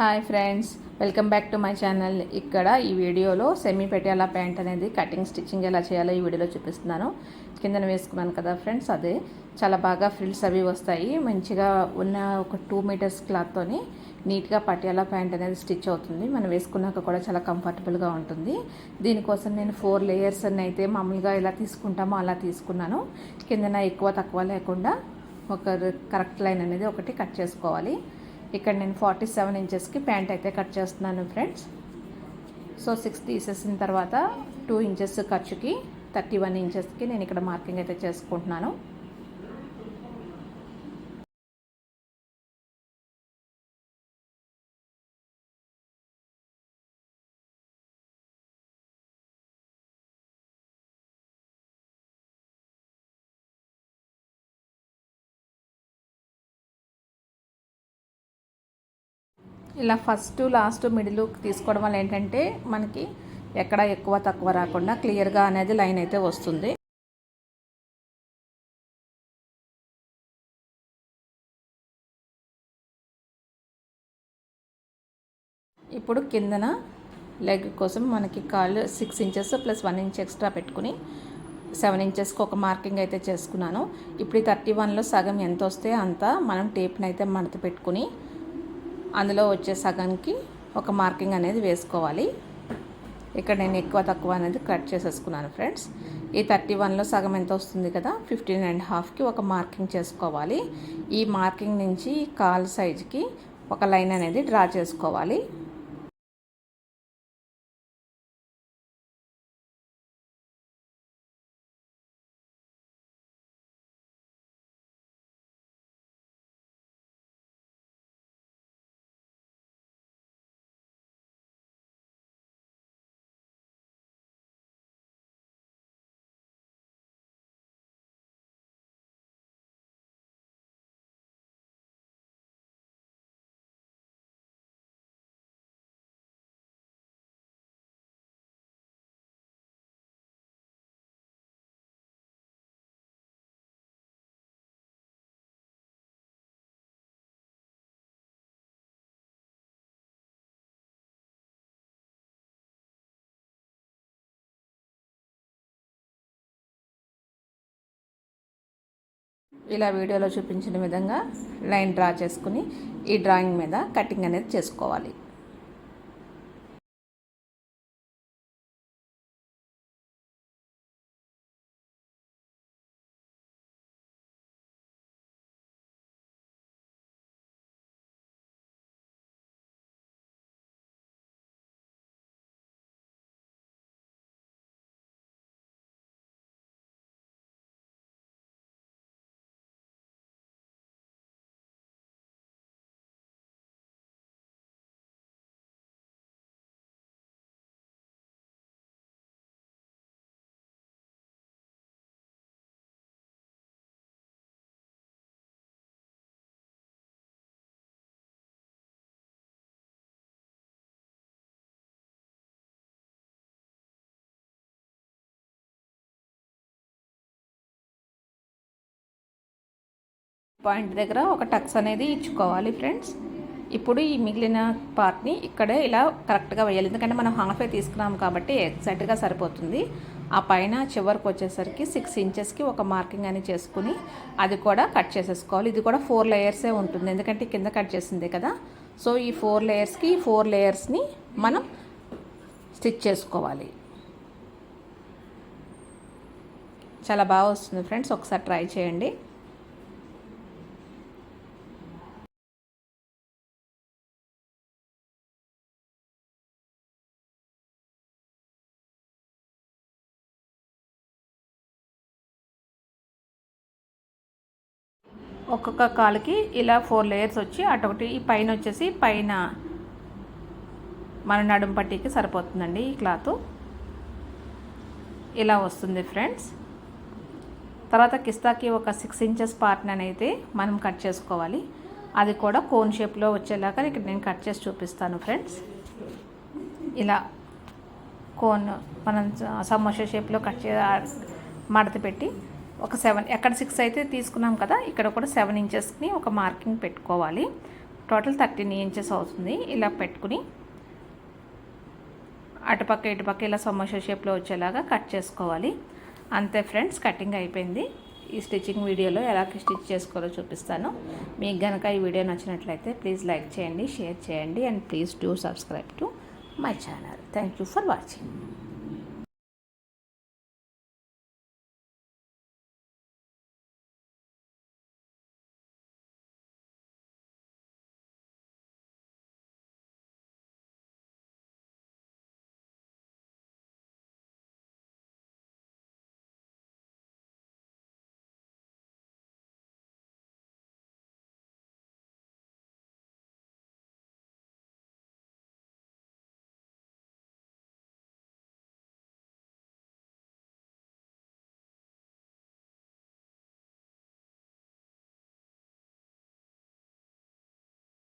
Hi friends welcome back to my channel. ఇక్కడ ఈ వీడియోలో సెమీ పెటియాలా ప్యాంట్ అనేది కటింగ్ స్టిచ్చింగ్ ఎలా చేయాలో ఈ వీడియోలో చూపిస్తున్నాను. కిందన వేసుకున్నాను కదా ఫ్రెండ్స్ అదే చాలా బాగా ఫ్రిల్స్ అవి వస్తాయి. మంచిగా ఉన్న ఒక టూ మీటర్స్ క్లాత్తోని నీట్గా పటియాలా ప్యాంట్ అనేది స్టిచ్ అవుతుంది. మనం వేసుకున్నాక కూడా చాలా కంఫర్టబుల్గా ఉంటుంది. దీనికోసం నేను ఫోర్ లేయర్స్ అని అయితే మామూలుగా ఎలా తీసుకుంటామో అలా తీసుకున్నాను. కిందన ఎక్కువ తక్కువ లేకుండా ఒక కరెక్ట్ లైన్ అనేది ఒకటి కట్ చేసుకోవాలి. ఇక్కడ నేను ఫార్టీ సెవెన్ ఇంచెస్కి ప్యాంట్ అయితే కట్ చేస్తున్నాను ఫ్రెండ్స్ సో సిక్స్ తీసేసిన తర్వాత టూ ఇంచెస్ ఖర్చుకి థర్టీ వన్ ఇంచెస్కి నేను ఇక్కడ మార్కింగ్ అయితే చేసుకుంటున్నాను. ఇలా ఫస్ట్ లాస్ట్ మిడిల్ తీసుకోవడం వల్ల ఏంటంటే మనకి ఎక్కడ ఎక్కువ తక్కువ రాకుండా క్లియర్గా అనేది లైన్ అయితే వస్తుంది. ఇప్పుడు కిందన లెగ్ కోసం మనకి కాళ్ళు six inches plus one inch extra పెట్టుకుని సెవెన్ ఇంచెస్కి ఒక మార్కింగ్ అయితే చేసుకున్నాను. ఇప్పుడు ఈ థర్టీ వన్లో సగం ఎంత వస్తే అంత మనం టేప్ని అయితే మడత పెట్టుకుని అందులో వచ్చే సగానికి ఒక మార్కింగ్ అనేది వేసుకోవాలి. ఇక్కడ నేను ఎక్కువ తక్కువ అనేది కట్ చేసేసుకున్నాను ఫ్రెండ్స్. ఈ థర్టీ వన్లో సగం ఎంత వస్తుంది కదా? ఫిఫ్టీన్ అండ్ హాఫ్కి ఒక మార్కింగ్ చేసుకోవాలి. ఈ మార్కింగ్ నుంచి కాల్ సైజ్కి ఒక లైన్ అనేది డ్రా చేసుకోవాలి. ఇలా వీడియోలో చూపించిన విధంగా లైన్ డ్రా చేసుకుని ఈ డ్రాయింగ్ మీద కటింగ్ అనేది చేసుకోవాలి. పాయింట్ దగ్గర ఒక టక్స్ అనేది ఇచ్చుకోవాలి ఫ్రెండ్స్. ఇప్పుడు ఈ మిగిలిన పార్ట్ని ఇక్కడే ఇలా కరెక్ట్గా వేయాలి. ఎందుకంటే మనం హాఫే తీసుకున్నాం కాబట్టి ఎగ్జాక్ట్గా సరిపోతుంది. ఆ పైన చివరికి వచ్చేసరికి సిక్స్ ఇంచెస్కి ఒక మార్కింగ్ అని చేసుకుని అది కూడా కట్ చేసేసుకోవాలి. ఇది కూడా ఫోర్ లేయర్సే ఉంటుంది. ఎందుకంటే కింద కట్ చేసిందే కదా. సో ఈ ఫోర్ లేయర్స్కి ఈ ఫోర్ లేయర్స్ని మనం స్టిచ్ చేసుకోవాలి. చాలా బాగా వస్తుంది ఫ్రెండ్స్. ఒకసారి ట్రై చేయండి. ఒక్కొక్క కాలుకి ఇలా ఫోర్ లేయర్స్ వచ్చి అటొకటి ఈ పైన వచ్చేసి పైన మన నడుము పట్టీకి సరిపోతుందండి ఈ క్లాత్. ఇలా వస్తుంది ఫ్రెండ్స్. తర్వాత కిస్తాకి ఒక సిక్స్ ఇంచెస్ పార్ట్ని అయితే మనం కట్ చేసుకోవాలి. అది కూడా కోన్ షేప్లో వచ్చేలాగా ఇక్కడ నేను కట్ చేసి చూపిస్తాను ఫ్రెండ్స్. ఇలా కోన్ మనం సమోసా షేప్లో కట్ చే మడత పెట్టి ఒక సెవెన్ ఎక్కడ సిక్స్ అయితే తీసుకున్నాం కదా ఇక్కడ కూడా సెవెన్ ఇంచెస్ని ఒక మార్కింగ్ పెట్టుకోవాలి. టోటల్ థర్టీన్ ఇంచెస్ అవుతుంది. ఇలా పెట్టుకుని అటుపక్క ఇటుపక్క ఇలా సమోసా షేప్లో వచ్చేలాగా కట్ చేసుకోవాలి. అంతే ఫ్రెండ్స్ కటింగ్ అయిపోయింది. ఈ స్టిచ్చింగ్ వీడియోలో ఎలా స్టిచ్ చేసుకోవాలో చూపిస్తాను. మీకు కనుక ఈ వీడియో నచ్చినట్లయితే ప్లీజ్ లైక్ చేయండి షేర్ చేయండి and please do subscribe to my channel thank you for watching